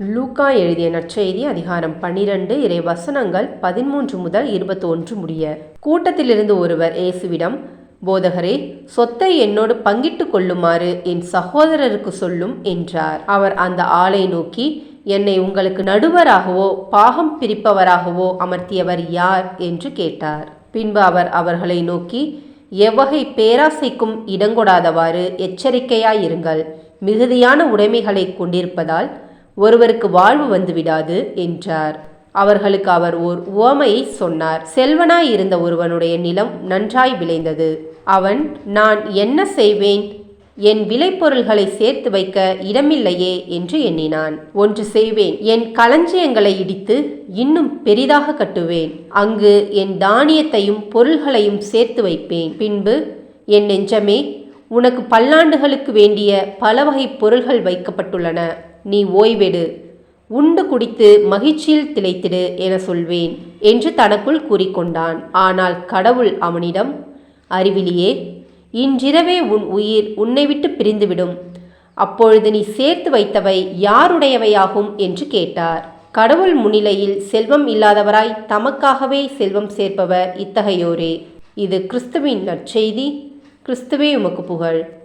லூக்கா எழுதிய நற்செய்தி அதிகாரம் பன்னிரண்டு இறை வசனங்கள் பதிமூன்று முதல் இருபத்தொன்று முடிய. கூட்டத்திலிருந்து ஒருவர் இயேசுவிடம் போதகரே சொத்தை என்னோடு பங்கிட்டு கொள்ளுமாறு என் சகோதரருக்கு சொல்லும் என்றார். அவர் அந்த ஆளை நோக்கி என்னை உங்களுக்கு நடுவராகவோ பாகம் பிரிப்பவராகவோ அமர்த்தியவர் யார்? என்று கேட்டார். பின்பு அவர் அவர்களை நோக்கி எவ்வகை பேராசைக்கும் இடங்கொடாதவாறு எச்சரிக்கையாயிருங்கள். மிகுதியான உடைமைகளை கொண்டிருப்பதால் ஒருவருக்கு வாழ்வு வந்துவிடாது என்றார். அவர்களுக்கு அவர் ஓர் உவமையை சொன்னார். செல்வனாய் இருந்த ஒருவனுடைய நிலம் நன்றாய் விளைந்தது. அவன் நான் என்ன செய்வேன்? என் விளைபொருள்களை சேர்த்து வைக்க இடமில்லையே என்று எண்ணினான். ஒன்று செய்வேன். என் களஞ்சியங்களை இடித்து இன்னும் பெரிதாக கட்டுவேன். அங்கு என் தானியத்தையும் பொருள்களையும் சேர்த்து வைப்பேன். பின்பு என் நெஞ்சமே உனக்கு பல்லாண்டுகளுக்கு வேண்டிய பல வகை பொருள்கள் வைக்கப்பட்டுள்ளன. நீ ஓய்வெடு. உண்டு குடித்து மகிழ்ச்சியில் திளைத்திடு என சொல்வேன் என்று தனக்குள் கூறிக்கொண்டான். ஆனால் கடவுள் அவனிடம் அறிவிலியே இன்றிரவே உன் உயிர் உன்னை விட்டு பிரிந்துவிடும். அப்பொழுது நீ சேர்த்து வைத்தவை யாருடையவையாகும்? என்று கேட்டார். கடவுள் முன்னிலையில் செல்வம் இல்லாதவராய் தமக்காகவே செல்வம் சேர்ப்பவர் இத்தகையோரே. இது கிறிஸ்துவின் நற்செய்தி. கிறிஸ்துவே உமக்கு புகழ்.